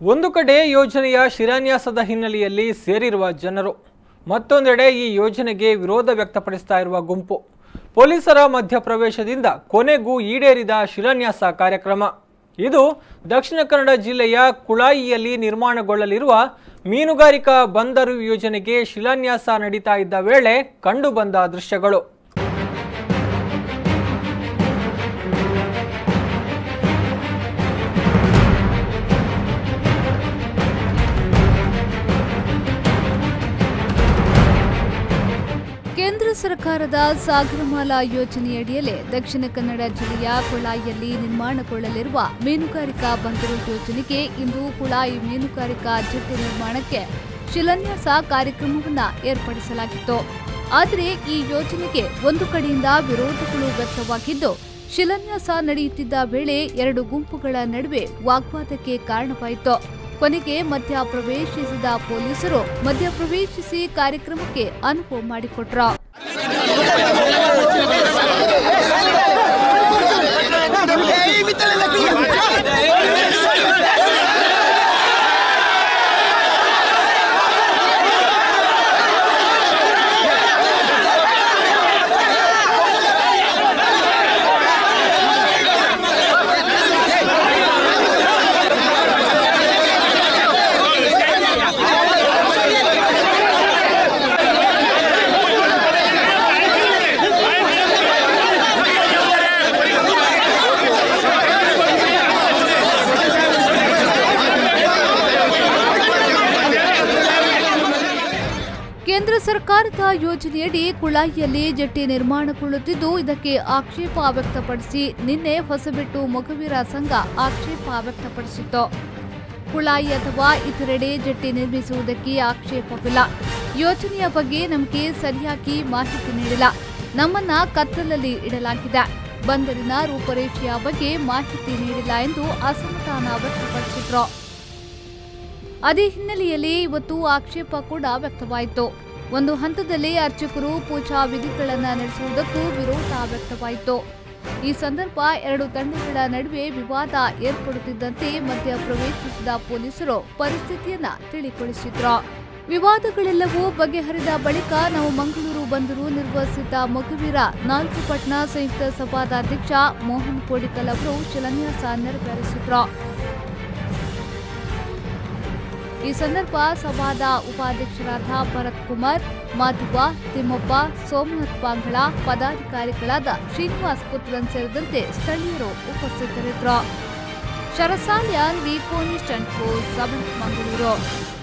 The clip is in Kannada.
ಒಂದು ಕಡೆ ಯೋಜನೆಯ ಶಿಲಾನ್ಯಾಸದ ಹಿನ್ನೆಲೆಯಲ್ಲಿ ಸೇರಿರುವ ಜನರು, ಮತ್ತೊಂದೆಡೆ ಈ ಯೋಜನೆಗೆ ವಿರೋಧ ವ್ಯಕ್ತಪಡಿಸ್ತಾ ಇರುವ ಗುಂಪು. ಪೊಲೀಸರ ಮಧ್ಯಪ್ರವೇಶದಿಂದ ಕೊನೆಗೂ ಈಡೇರಿದ ಶಿಲಾನ್ಯಾಸ ಕಾರ್ಯಕ್ರಮ. ಇದು ದಕ್ಷಿಣ ಕನ್ನಡ ಜಿಲ್ಲೆಯ ಕುಳಾಯಿಯಲ್ಲಿ ನಿರ್ಮಾಣಗೊಳ್ಳಲಿರುವ ಮೀನುಗಾರಿಕಾ ಬಂದರು ಯೋಜನೆಗೆ ಶಿಲಾನ್ಯಾಸ ನಡೀತಾ ಇದ್ದ ವೇಳೆ ಕಂಡುಬಂದ ದೃಶ್ಯಗಳು. ಸರ್ಕಾರದ ಸಾಗರಮಾಲಾ ಯೋಜನೆಯಡಿಯಲ್ಲಿ ದಕ್ಷಿಣ ಕನ್ನಡ ಜಿಲ್ಲೆಯ ಕುಳಾಯಿಯಲ್ಲಿ ನಿರ್ಮಾಣಗೊಳ್ಳಲಿರುವ ಮೀನುಗಾರಿಕಾ ಬಂದರು ಯೋಜನೆಗೆ ಇಂದು ಕುಳಾಯಿ ಮೀನುಗಾರಿಕಾ ಜೆಟ್ಟಿ ನಿರ್ಮಾಣಕ್ಕೆ ಶಿಲಾನ್ಯಾಸ ಕಾರ್ಯಕ್ರಮವನ್ನು ಏರ್ಪಡಿಸಲಾಗಿತ್ತು. ಆದರೆ ಈ ಯೋಜನೆಗೆ ಒಂದು ಕಡೆಯಿಂದ ವಿರೋಧಗಳು ವ್ಯಕ್ತವಾಗಿದ್ದು, ಶಿಲಾನ್ಯಾಸ ನಡೆಯುತ್ತಿದ್ದ ವೇಳೆ ಎರಡು ಗುಂಪುಗಳ ನಡುವೆ ವಾಗ್ವಾದಕ್ಕೆ ಕಾರಣವಾಯಿತು. ಕೊನೆಗೆ ಮಧ್ಯ ಪ್ರವೇಶಿಸಿದ ಪೊಲೀಸರು ಮಧ್ಯ ಪ್ರವೇಶಿಸಿ ಕಾರ್ಯಕ್ರಮಕ್ಕೆ ಅನುವು ಮಾಡಿಕೊಟ್ರು. Gracias. ಕೇಂದ್ರ ಸರ್ಕಾರದ ಯೋಜನೆಯಡಿ ಕುಳಾಯಿಯಲ್ಲಿ ಜಟ್ಟಿ ನಿರ್ಮಾಣಗೊಳ್ಳುತ್ತಿದ್ದು ಇದಕ್ಕೆ ಆಕ್ಷೇಪ ವ್ಯಕ್ತಪಡಿಸಿ ನಿನ್ನೆ ಹೊಸಬೆಟ್ಟು ಮೊಗವೀರ ಸಂಘ ಆಕ್ಷೇಪ ವ್ಯಕ್ತಪಡಿಸಿತ್ತು. ಕುಳಾಯಿ ಅಥವಾ ಇತರೆಡೆ ಜಟ್ಟಿ ನಿರ್ಮಿಸುವುದಕ್ಕೆ ಆಕ್ಷೇಪವಿಲ್ಲ. ಯೋಜನೆಯ ಬಗ್ಗೆ ನಮಗೆ ಸರಿಯಾಗಿ ಮಾಹಿತಿ ನೀಡಿಲ್ಲ. ನಮ್ಮನ್ನ ಕತ್ತಲಲ್ಲಿ ಇಡಲಾಗಿದೆ. ಬಂದರಿನ ರೂಪರೇಷೆಯ ಬಗ್ಗೆ ಮಾಹಿತಿ ನೀಡಿಲ್ಲ ಎಂದು ಅಸಮಾಧಾನ ವ್ಯಕ್ತಪಡಿಸಿದ್ರು. ಅದೇ ಹಿನ್ನೆಲೆಯಲ್ಲಿ ಇವತ್ತು ಆಕ್ಷೇಪ ಕೂಡ ವ್ಯಕ್ತವಾಯಿತು. ಒಂದು ಹಂತದಲ್ಲಿ ಅರ್ಚಕರು ಪೂಜಾ ವಿಧಿಗಳನ್ನು ನಡೆಸುವುದಕ್ಕೂ ವಿರೋಧ ವ್ಯಕ್ತವಾಯಿತು. ಈ ಸಂದರ್ಭ ಎರಡು ತಂಡಗಳ ನಡುವೆ ವಿವಾದ ಏರ್ಪಡುತ್ತಿದ್ದಂತೆ ಮಧ್ಯ ಪ್ರವೇಶಿಸಿದ ಪೊಲೀಸರು ಪರಿಸ್ಥಿತಿಯನ್ನ ತಿಳಿಗೊಳಿಸಿದ್ರು. ವಿವಾದಗಳೆಲ್ಲವೂ ಬಗೆಹರಿದ ಬಳಿಕ ನಾವು ಮಂಗಳೂರು ಬಂದರು ನಿರ್ವಹಿಸಿದ್ದ ಮಗುವೀರ ನಾಲ್ಕು ಪಟ್ನ ಸಂಯುಕ್ತ ಸಭಾದ ಅಧ್ಯಕ್ಷ ಮೋಹನ್ ಕೋಡಿಕಲ್ ಅವರು ಶಿಲಾನ್ಯಾಸ ನೆರವೇರಿಸಿದ್ರು. ಈ ಸಂದರ್ಭ ಸಭಾದ ಉಪಾಧ್ಯಕ್ಷರಾದ ಭರತ್ ಕುಮಾರ್ ಮಾಧವ ತಿಮ್ಮಪ್ಪ, ಸೋಮನಾಥ್ ಪಾಂಗಳ, ಪದಾಧಿಕಾರಿಗಳಾದ ಶ್ರೀನಿವಾಸ್ ಪುತ್ರನ್ ಸೇರಿದಂತೆ ಸ್ಥಳೀಯರು ಉಪಸ್ಥಿತರಿದ್ದರು. ಶರಸಾಲ್ಯಾನ್ ವಿ ಫೋನಿಸ್ಟ್ ಸಭೆ, ಮಂಗಳೂರು.